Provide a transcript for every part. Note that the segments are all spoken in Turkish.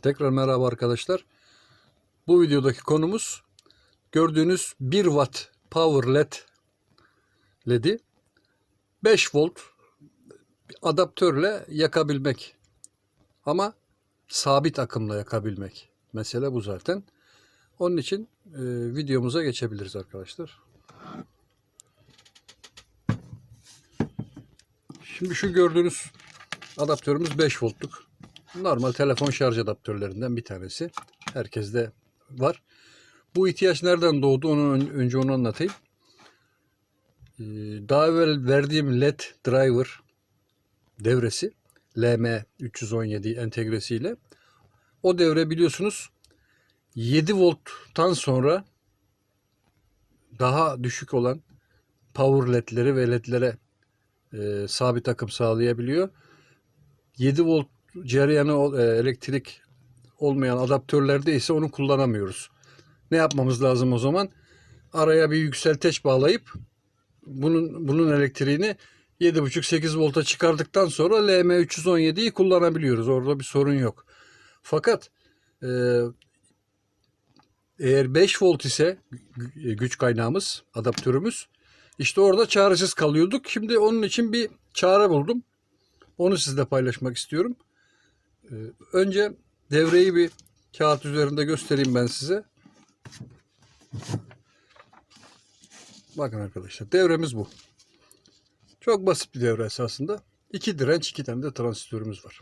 Tekrar merhaba arkadaşlar. Bu videodaki konumuz gördüğünüz 1 watt power led ledi 5 volt adaptörle yakabilmek. Ama sabit akımla yakabilmek. Mesele bu zaten. Onun için e, videomuza geçebiliriz arkadaşlar. Şimdi şu gördüğünüz adaptörümüz 5 voltluk. Normal telefon şarj adaptörlerinden bir tanesi. Herkeste var. Bu ihtiyaç nereden doğdu onu ön- önce onu anlatayım. Ee, Daha evvel verdiğim LED driver devresi LM317 entegresiyle o devre biliyorsunuz 7 volttan sonra daha düşük olan power ledleri ve ledlere e, sabit akım sağlayabiliyor. 7 volt cereyanı e, elektrik olmayan adaptörlerde ise onu kullanamıyoruz. Ne yapmamız lazım o zaman? Araya bir yükselteç bağlayıp bunun bunun elektriğini 7,5-8 volta çıkardıktan sonra LM317'yi kullanabiliyoruz. Orada bir sorun yok. Fakat e, eğer 5 volt ise gü- güç kaynağımız, adaptörümüz işte orada çaresiz kalıyorduk. Şimdi onun için bir çare buldum. Onu sizle paylaşmak istiyorum. Ee, Önce devreyi bir kağıt üzerinde göstereyim ben size. Bakın arkadaşlar devremiz bu. Çok basit bir devre esasında. İki direnç, iki tane de transistörümüz var.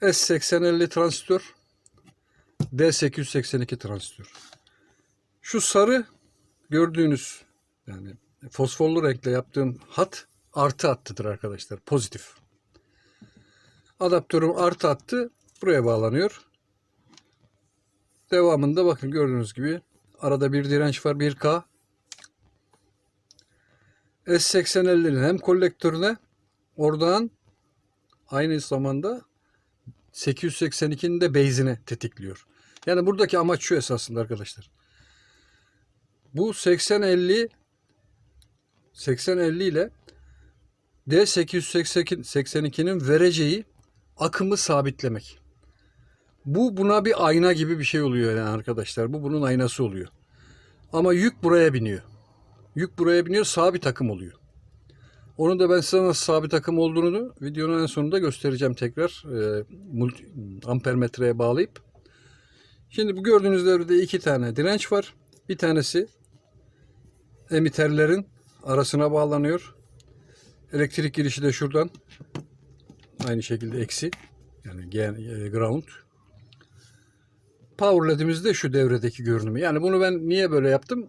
S8050 transistör, D882 transistör. Şu sarı gördüğünüz yani fosforlu renkle yaptığım hat artı hattıdır arkadaşlar. Pozitif. Adaptörüm artı hattı buraya bağlanıyor. Devamında bakın gördüğünüz gibi arada bir direnç var 1K. S8050'nin hem kolektörüne oradan aynı zamanda 882'nin de base'ine tetikliyor. Yani buradaki amaç şu esasında arkadaşlar. Bu 8050 8050 ile D882'nin vereceği akımı sabitlemek. Bu buna bir ayna gibi bir şey oluyor yani arkadaşlar. Bu bunun aynası oluyor. Ama yük buraya biniyor. Yük buraya biniyor, sabit akım oluyor. Onu da ben size nasıl sabit akım olduğunu videonun en sonunda göstereceğim tekrar. E, multi, ampermetreye bağlayıp. Şimdi bu gördüğünüz devrede iki tane direnç var. Bir tanesi emiterlerin arasına bağlanıyor. Elektrik girişi de şuradan. Aynı şekilde eksi. Yani e, ground. Power led'imiz de şu devredeki görünümü. Yani bunu ben niye böyle yaptım?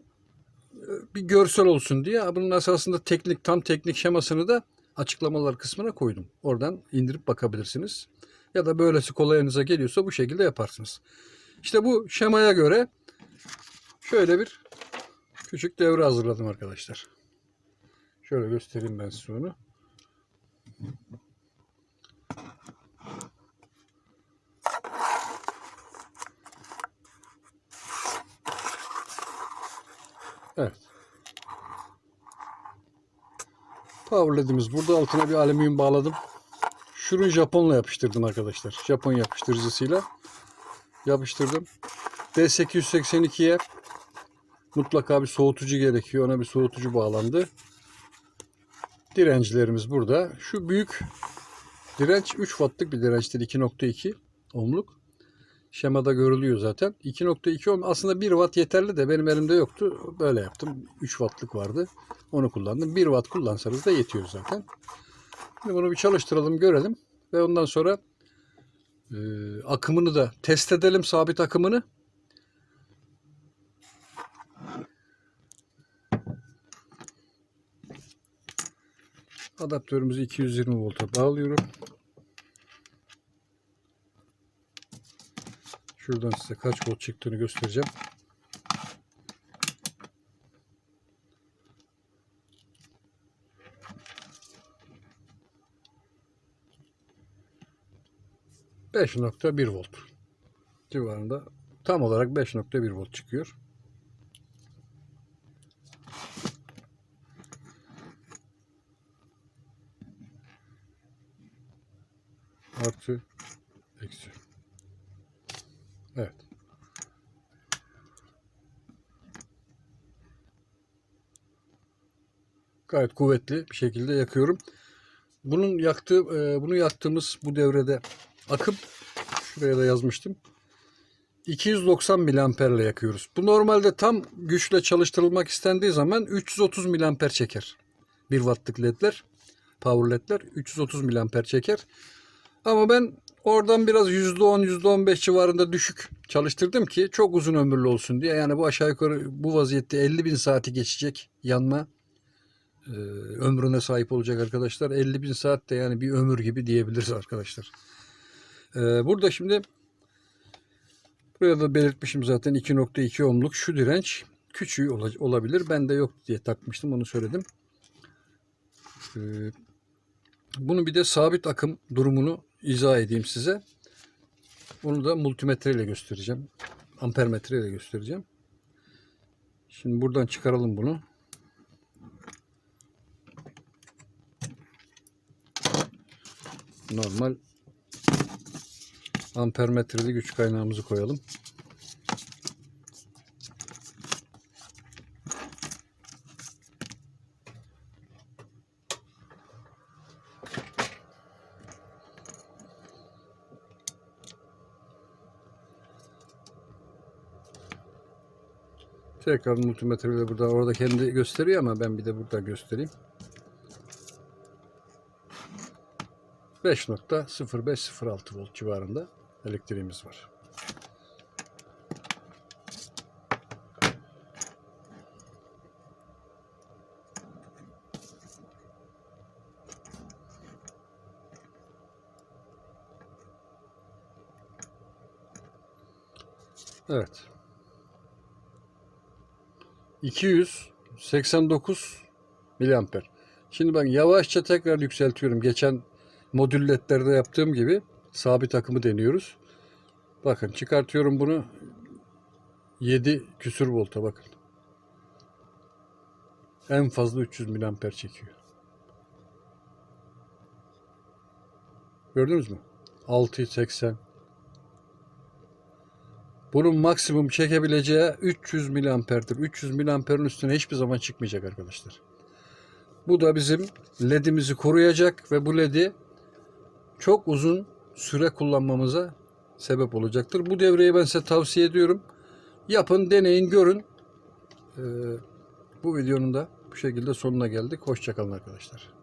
E, Bir görsel olsun diye. Bunun esasında teknik, tam teknik şemasını da açıklamalar kısmına koydum. Oradan indirip bakabilirsiniz. Ya da böylesi kolayınıza geliyorsa bu şekilde yaparsınız. İşte bu şemaya göre şöyle bir küçük devre hazırladım arkadaşlar. Şöyle göstereyim ben size onu. Evet. Power led'imiz burada altına bir alüminyum bağladım. Şunu Japonla yapıştırdım arkadaşlar. Japon yapıştırıcısıyla yapıştırdım. D882'ye mutlaka bir soğutucu gerekiyor. Ona bir soğutucu bağlandı. Direncilerimiz burada. Şu büyük direnç 3 wattlık bir dirençtir. 2.2 ohmluk. Şemada görülüyor zaten. 2.2 ohm aslında 1 watt yeterli de benim elimde yoktu. Böyle yaptım. 3 wattlık vardı. Onu kullandım. 1 watt kullansanız da yetiyor zaten. Şimdi bunu bir çalıştıralım görelim. Ve ondan sonra e, akımını da test edelim. Sabit akımını. Adaptörümüzü 220 volta bağlıyorum. Şuradan size kaç volt çıktığını göstereceğim. ...5.1 volt civarında tam olarak 5.1 volt çıkıyor. Artı eksi. Evet. Gayet kuvvetli bir şekilde yakıyorum. Bunun yaktığı, e, bunu yaktığımız bu devrede akım şuraya da yazmıştım. 290 miliamperle yakıyoruz. Bu normalde tam güçle çalıştırılmak istendiği zaman 330 miliamper çeker. 1 wattlık ledler, power ledler 330 miliamper çeker. Ama ben oradan biraz %10 %15 civarında düşük çalıştırdım ki çok uzun ömürlü olsun diye. Yani bu aşağı yukarı bu vaziyette 50 bin saati geçecek yanma e, ömrüne sahip olacak arkadaşlar. 50 bin saat de yani bir ömür gibi diyebiliriz arkadaşlar. E, burada şimdi buraya da belirtmişim zaten 2.2 ohmluk şu direnç küçüğü ola- olabilir. Bende yok diye takmıştım onu söyledim. E, bunu bir de sabit akım durumunu izah edeyim size. Onu da multimetre ile göstereceğim. Ampermetre ile göstereceğim. Şimdi buradan çıkaralım bunu. Normal ampermetreli güç kaynağımızı koyalım. Tekrar multimetreyle burada orada kendi gösteriyor ama ben bir de burada göstereyim. 5.0506 volt civarında elektriğimiz var. Evet. 289 miliamper. Şimdi ben yavaşça tekrar yükseltiyorum. Geçen modül ledlerde yaptığım gibi sabit akımı deniyoruz. Bakın çıkartıyorum bunu 7 küsür volta bakın. En fazla 300 miliamper çekiyor. Gördünüz mü? 680. Bunun maksimum çekebileceği 300 miliamperdir. 300 miliamperin üstüne hiçbir zaman çıkmayacak arkadaşlar. Bu da bizim ledimizi koruyacak ve bu ledi çok uzun süre kullanmamıza sebep olacaktır. Bu devreyi ben size tavsiye ediyorum. Yapın, deneyin, görün. Ee, bu videonun da bu şekilde sonuna geldik. Hoşçakalın arkadaşlar.